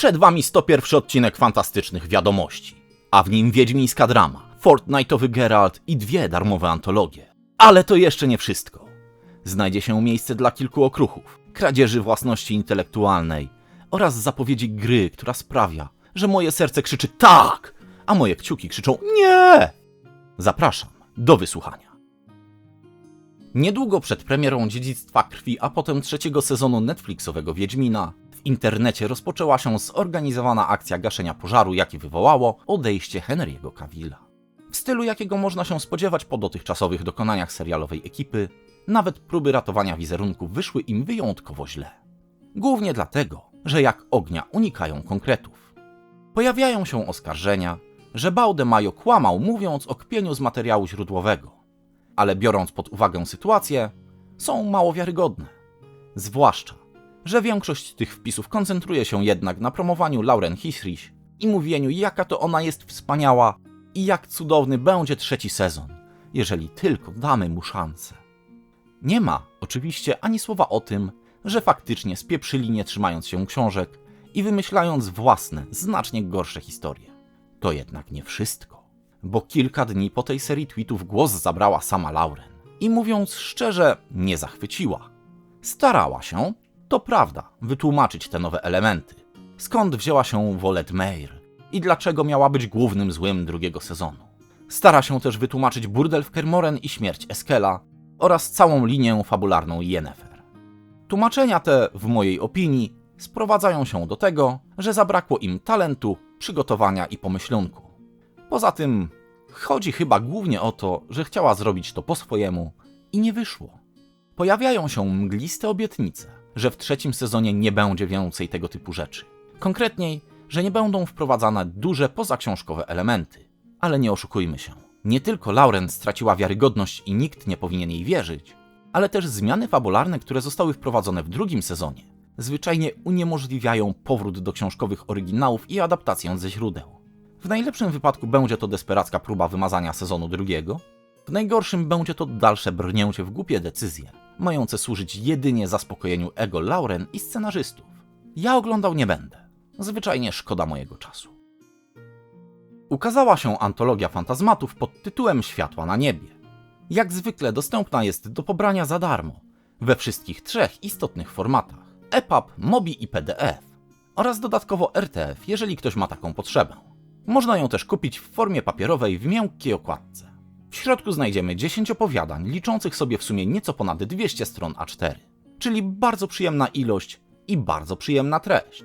Przed wami 101 odcinek fantastycznych wiadomości, a w nim wiedźmińska drama, Fortnite'owy Geralt i dwie darmowe antologie. Ale to jeszcze nie wszystko. Znajdzie się miejsce dla kilku okruchów, kradzieży własności intelektualnej oraz zapowiedzi gry, która sprawia, że moje serce krzyczy tak, a moje kciuki krzyczą nie. Zapraszam do wysłuchania. Niedługo przed premierą Dziedzictwa Krwi, a potem trzeciego sezonu Netflixowego Wiedźmina, w internecie rozpoczęła się zorganizowana akcja gaszenia pożaru, jaki wywołało odejście Henry'ego Cavilla. W stylu, jakiego można się spodziewać po dotychczasowych dokonaniach serialowej ekipy, nawet próby ratowania wizerunku wyszły im wyjątkowo źle. Głównie dlatego, że jak ognia unikają konkretów. Pojawiają się oskarżenia, że Baudemajo kłamał mówiąc o kpieniu z materiału źródłowego, ale biorąc pod uwagę sytuację, są mało wiarygodne. Zwłaszcza, że większość tych wpisów koncentruje się jednak na promowaniu Lauren Hisrich i mówieniu, jaka to ona jest wspaniała i jak cudowny będzie trzeci sezon, jeżeli tylko damy mu szansę. Nie ma oczywiście ani słowa o tym, że faktycznie spieprzyli nie trzymając się książek i wymyślając własne, znacznie gorsze historie. To jednak nie wszystko, bo kilka dni po tej serii tweetów głos zabrała sama Lauren i mówiąc szczerze, nie zachwyciła. Starała się, to prawda, wytłumaczyć te nowe elementy. Skąd wzięła się Wolet Meir i dlaczego miała być głównym złym drugiego sezonu. Stara się też wytłumaczyć burdel w Kermoren i śmierć Eskela oraz całą linię fabularną Yennefer. Tłumaczenia te, w mojej opinii, sprowadzają się do tego, że zabrakło im talentu, przygotowania i pomyślunku. Poza tym, chodzi chyba głównie o to, że chciała zrobić to po swojemu i nie wyszło. Pojawiają się mgliste obietnice, że w trzecim sezonie nie będzie więcej tego typu rzeczy. Konkretniej, że nie będą wprowadzane duże pozaksiążkowe elementy. Ale nie oszukujmy się. Nie tylko Lauren straciła wiarygodność i nikt nie powinien jej wierzyć, ale też zmiany fabularne, które zostały wprowadzone w drugim sezonie, zwyczajnie uniemożliwiają powrót do książkowych oryginałów i adaptację ze źródeł. W najlepszym wypadku będzie to desperacka próba wymazania sezonu drugiego, w najgorszym będzie to dalsze brnięcie w głupie decyzje, mające służyć jedynie zaspokojeniu ego Lauren i scenarzystów. Ja oglądał nie będę. Zwyczajnie szkoda mojego czasu. Ukazała się antologia fantazmatów pod tytułem Światła na niebie. Jak zwykle dostępna jest do pobrania za darmo, we wszystkich trzech istotnych formatach: EPUB, MOBI i PDF, oraz dodatkowo RTF, jeżeli ktoś ma taką potrzebę. Można ją też kupić w formie papierowej w miękkiej okładce. W środku znajdziemy 10 opowiadań, liczących sobie w sumie nieco ponad 200 stron A4, czyli bardzo przyjemna ilość i bardzo przyjemna treść.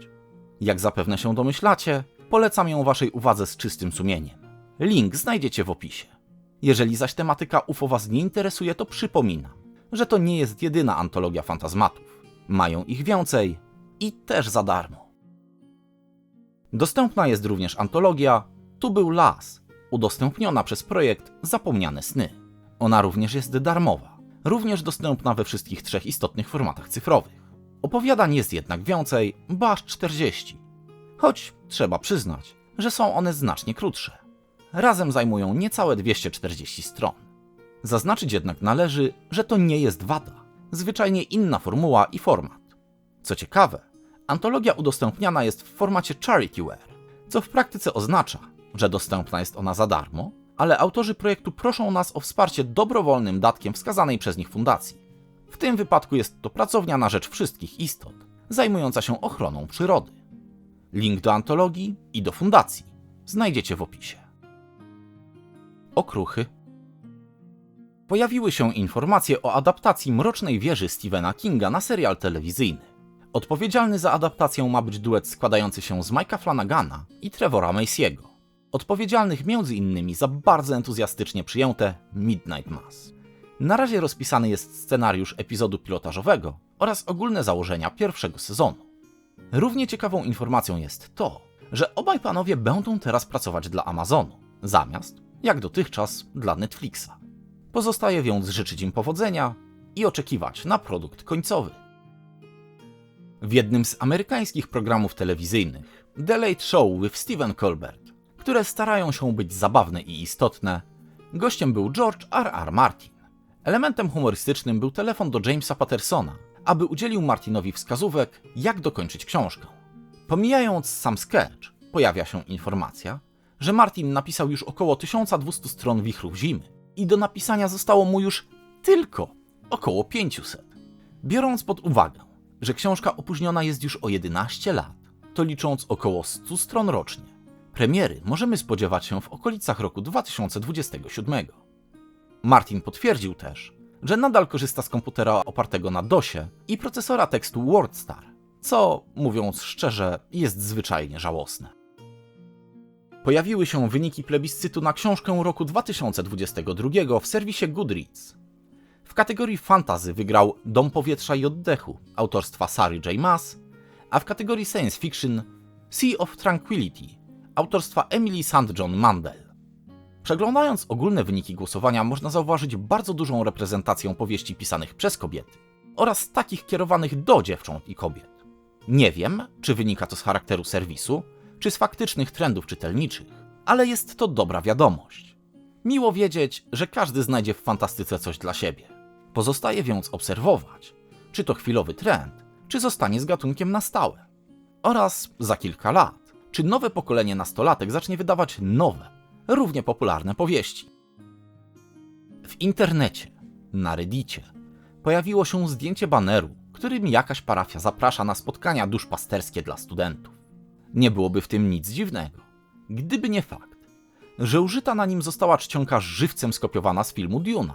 Jak zapewne się domyślacie, polecam ją waszej uwadze z czystym sumieniem. Link znajdziecie w opisie. Jeżeli zaś tematyka UFO was nie interesuje, to przypominam, że to nie jest jedyna antologia fantazmatów. Mają ich więcej i też za darmo. Dostępna jest również antologia Tu był las, udostępniona przez projekt Zapomniane Sny. Ona również jest darmowa, również dostępna we wszystkich trzech istotnych formatach cyfrowych. Opowiadań jest jednak więcej, bo aż 40. Choć trzeba przyznać, że są one znacznie krótsze. Razem zajmują niecałe 240 stron. Zaznaczyć jednak należy, że to nie jest wada, zwyczajnie inna formuła i format. Co ciekawe, antologia udostępniana jest w formacie charityware, co w praktyce oznacza, że dostępna jest ona za darmo, ale autorzy projektu proszą nas o wsparcie dobrowolnym datkiem wskazanej przez nich fundacji. W tym wypadku jest to pracownia na rzecz wszystkich istot, zajmująca się ochroną przyrody. Link do antologii i do fundacji znajdziecie w opisie. Okruchy. Pojawiły się informacje o adaptacji Mrocznej Wieży Stephena Kinga na serial telewizyjny. Odpowiedzialny za adaptację ma być duet składający się z Mike'a Flanagana i Trevora Macy'ego. Odpowiedzialnych m.in. za bardzo entuzjastycznie przyjęte Midnight Mass. Na razie rozpisany jest scenariusz epizodu pilotażowego oraz ogólne założenia pierwszego sezonu. Równie ciekawą informacją jest to, że obaj panowie będą teraz pracować dla Amazonu, zamiast, jak dotychczas, dla Netflixa. Pozostaje więc życzyć im powodzenia i oczekiwać na produkt końcowy. W jednym z amerykańskich programów telewizyjnych, The Late Show with Stephen Colbert, które starają się być zabawne i istotne, gościem był George R. R. Martin. Elementem humorystycznym był telefon do Jamesa Pattersona, aby udzielił Martinowi wskazówek, jak dokończyć książkę. Pomijając sam sketch, pojawia się informacja, że Martin napisał już około 1200 stron Wichrów Zimy i do napisania zostało mu już tylko około 500. Biorąc pod uwagę, że książka opóźniona jest już o 11 lat, to licząc około 100 stron rocznie, premiery możemy spodziewać się w okolicach roku 2027. Martin potwierdził też, że nadal korzysta z komputera opartego na DOSie i procesora tekstu WordStar, co, mówiąc szczerze, jest zwyczajnie żałosne. Pojawiły się wyniki plebiscytu na książkę roku 2022 w serwisie Goodreads. W kategorii fantasy wygrał Dom Powietrza i Oddechu autorstwa Sary J. Maas, a w kategorii science fiction Sea of Tranquility autorstwa Emily St. John Mandel. Przeglądając ogólne wyniki głosowania można zauważyć bardzo dużą reprezentację powieści pisanych przez kobiety oraz takich kierowanych do dziewcząt i kobiet. Nie wiem, czy wynika to z charakteru serwisu, czy z faktycznych trendów czytelniczych, ale jest to dobra wiadomość. Miło wiedzieć, że każdy znajdzie w fantastyce coś dla siebie. Pozostaje więc obserwować, czy to chwilowy trend, czy zostanie z gatunkiem na stałe. Oraz za kilka lat, czy nowe pokolenie nastolatek zacznie wydawać nowe, równie popularne powieści. W internecie, na Reddicie, pojawiło się zdjęcie baneru, którym jakaś parafia zaprasza na spotkania duszpasterskie dla studentów. Nie byłoby w tym nic dziwnego, gdyby nie fakt, że użyta na nim została czcionka żywcem skopiowana z filmu Duna.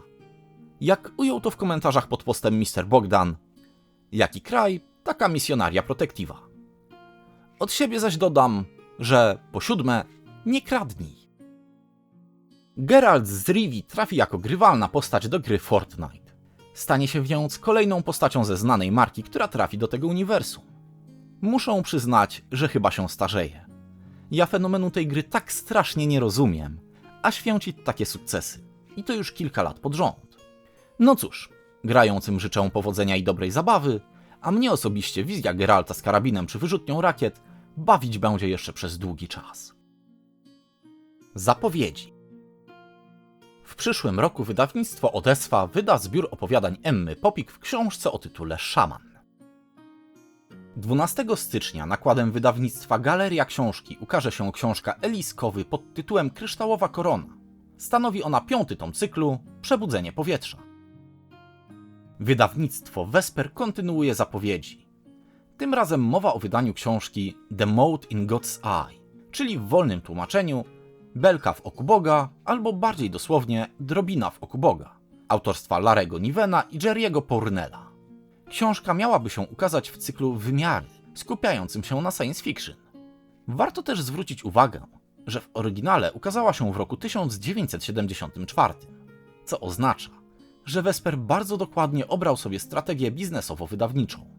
Jak ujął to w komentarzach pod postem Mr. Bogdan, jaki kraj, taka misjonaria protektywa. Od siebie zaś dodam, że po siódme, nie kradnij. Geralt z Rivi trafi jako grywalna postać do gry Fortnite. Stanie się więc kolejną postacią ze znanej marki, która trafi do tego uniwersum. Muszę przyznać, że chyba się starzeje. Ja fenomenu tej gry tak strasznie nie rozumiem, a święci takie sukcesy. I to już kilka lat pod rząd. No cóż, grającym życzę powodzenia i dobrej zabawy, a mnie osobiście wizja Geralta z karabinem czy wyrzutnią rakiet bawić będzie jeszcze przez długi czas. Zapowiedzi. W przyszłym roku wydawnictwo Odeswa wyda zbiór opowiadań Emmy Popik w książce o tytule Szaman. 12 stycznia nakładem wydawnictwa Galeria Książki ukaże się książka Eliskowy pod tytułem Kryształowa Korona. Stanowi ona piąty tom cyklu Przebudzenie powietrza. Wydawnictwo Vesper kontynuuje zapowiedzi. Tym razem mowa o wydaniu książki The Mode in God's Eye, czyli w wolnym tłumaczeniu Belka w oku Boga, albo bardziej dosłownie Drobina w oku Boga, autorstwa Larego Nivena i Jerry'ego Pornella. Książka miałaby się ukazać w cyklu Wymiary, skupiającym się na science fiction. Warto też zwrócić uwagę, że w oryginale ukazała się w roku 1974, co oznacza, że Vesper bardzo dokładnie obrał sobie strategię biznesowo-wydawniczą.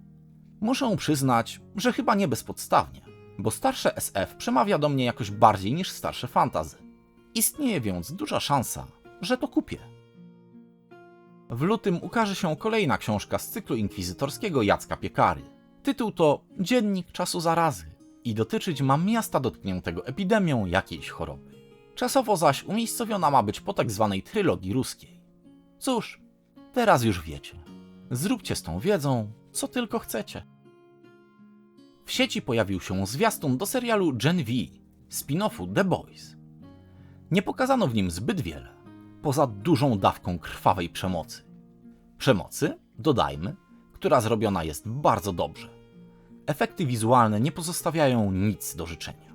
Muszę przyznać, że chyba nie bezpodstawnie, bo starsze SF przemawia do mnie jakoś bardziej niż starsze fantazy. Istnieje więc duża szansa, że to kupię. W lutym ukaże się kolejna książka z cyklu inkwizytorskiego Jacka Piekary. Tytuł to Dziennik czasu zarazy i dotyczyć ma miasta dotkniętego epidemią jakiejś choroby. Czasowo zaś umiejscowiona ma być po tak zwanej trylogii ruskiej. Cóż, teraz już wiecie. Zróbcie z tą wiedzą, co tylko chcecie. W sieci pojawił się zwiastun do serialu Gen V, spin-offu The Boys. Nie pokazano w nim zbyt wiele, poza dużą dawką krwawej przemocy. Przemocy, dodajmy, która zrobiona jest bardzo dobrze. Efekty wizualne nie pozostawiają nic do życzenia.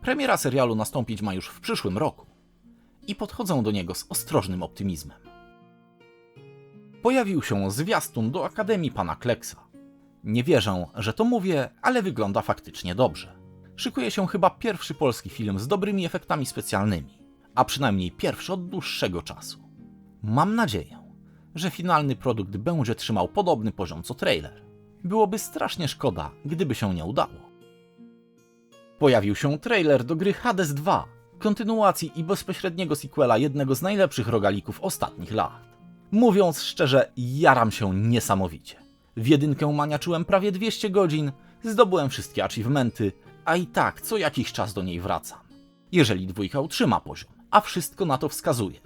Premiera serialu nastąpić ma już w przyszłym roku i podchodzę do niego z ostrożnym optymizmem. Pojawił się zwiastun do Akademii Pana Kleksa. Nie wierzę, że to mówię, ale wygląda faktycznie dobrze. Szykuje się chyba pierwszy polski film z dobrymi efektami specjalnymi, a przynajmniej pierwszy od dłuższego czasu. Mam nadzieję, że finalny produkt będzie trzymał podobny poziom co trailer. Byłoby strasznie szkoda, gdyby się nie udało. Pojawił się trailer do gry Hades 2, kontynuacji i bezpośredniego sequela jednego z najlepszych rogalików ostatnich lat. Mówiąc szczerze, jaram się niesamowicie. W jedynkę maniaczyłem prawie 200 godzin, zdobyłem wszystkie achievementy, a i tak co jakiś czas do niej wracam. Jeżeli dwójka utrzyma poziom, a wszystko na to wskazuje,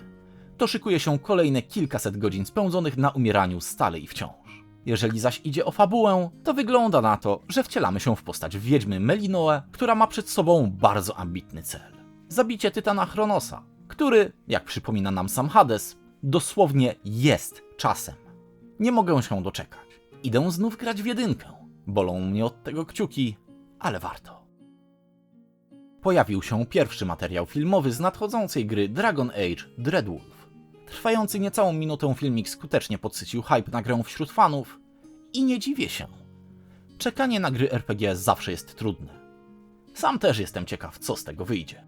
to szykuje się kolejne kilkaset godzin spędzonych na umieraniu stale i wciąż. Jeżeli zaś idzie o fabułę, to wygląda na to, że wcielamy się w postać wiedźmy Melinoe, która ma przed sobą bardzo ambitny cel. Zabicie Tytana Chronosa, który, jak przypomina nam sam Hades, dosłownie jest czasem. Nie mogę się doczekać. Idę znów grać w jedynkę. Bolą mnie od tego kciuki, ale warto. Pojawił się pierwszy materiał filmowy z nadchodzącej gry Dragon Age Dreadwolf. Trwający niecałą minutę filmik skutecznie podsycił hype na grę wśród fanów i nie dziwię się. Czekanie na gry RPG zawsze jest trudne. Sam też jestem ciekaw, co z tego wyjdzie.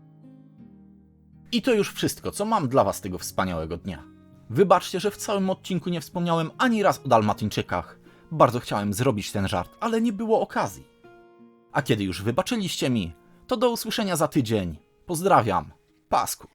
I to już wszystko, co mam dla Was tego wspaniałego dnia. Wybaczcie, że w całym odcinku nie wspomniałem ani raz o Dalmatyńczykach. Bardzo chciałem zrobić ten żart, ale nie było okazji. A kiedy już wybaczyliście mi, to do usłyszenia za tydzień. Pozdrawiam. Pasku.